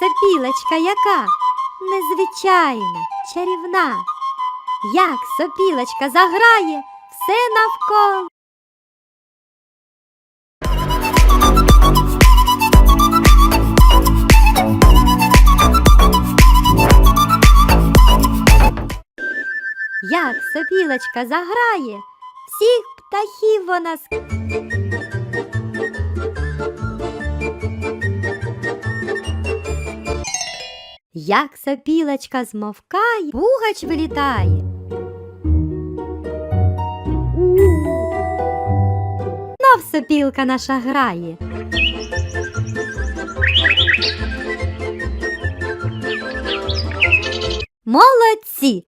сопілочка яка незвичайна, чарівна. Як сопілочка заграє, все навколо. Як сопілочка заграє, всіх птахів вона Як сопілочка змовкає, пугач вилітає. Нов сопілка наша грає. Молодці!